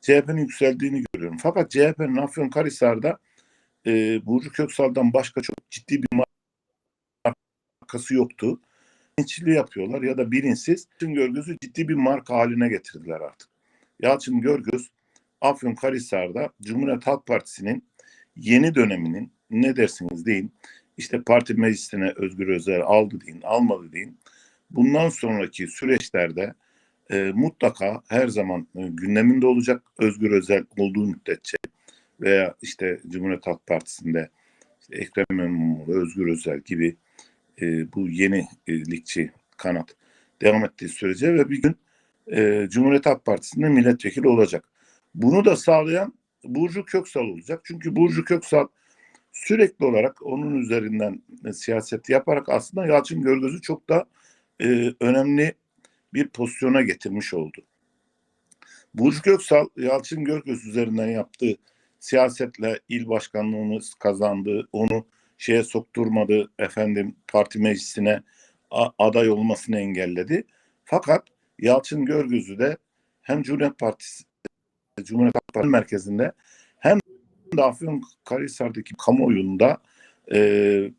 CHP'nin yükseldiğini görüyorum. Fakat CHP'nin Afyonkarahisar'da e, Burcu Köksal'dan başka çok ciddi bir markası yoktu. Bilinçli yapıyorlar ya da bilinçsiz. Yalçın Görgöz'ü ciddi bir marka haline getirdiler artık. Yalçın Görgöz Afyonkarahisar'da Cumhuriyet Halk Partisi'nin yeni döneminin ne dersiniz deyin işte parti meclisine Özgür Özel aldı deyin almadı deyin bundan sonraki süreçlerde e, mutlaka her zaman e, gündeminde olacak Özgür Özel olduğu müddetçe veya işte Cumhuriyet Halk Partisi'nde işte Ekrem İmamoğlu, Özgür Özel gibi e, bu yeni e, ligçi kanat devam ettiği sürece ve bir gün e, Cumhuriyet Halk Partisi'nde milletvekili olacak. Bunu da sağlayan Burcu Köksal olacak. Çünkü Burcu Köksal sürekli olarak onun üzerinden e, siyaset yaparak aslında Yalçın Görgöz'ü çok da e, önemli bir pozisyona getirmiş oldu. Burcu Köksal Yalçın Görgöz üzerinden yaptığı siyasetle il başkanlığını kazandı. Onu şeye sokturmadı. Efendim parti meclisine aday olmasını engelledi. Fakat Yalçın Görgöz'ü de hem Cumhuriyet Partisi Cumhuriyet Partisi merkezinde hem de Afyonkarahisar'daki kamuoyunda e,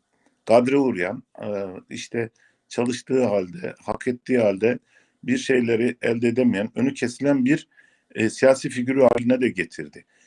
kadre uğrayan e, işte çalıştığı halde, hak ettiği halde bir şeyleri elde edemeyen, önü kesilen bir e, siyasi figürü haline de getirdi.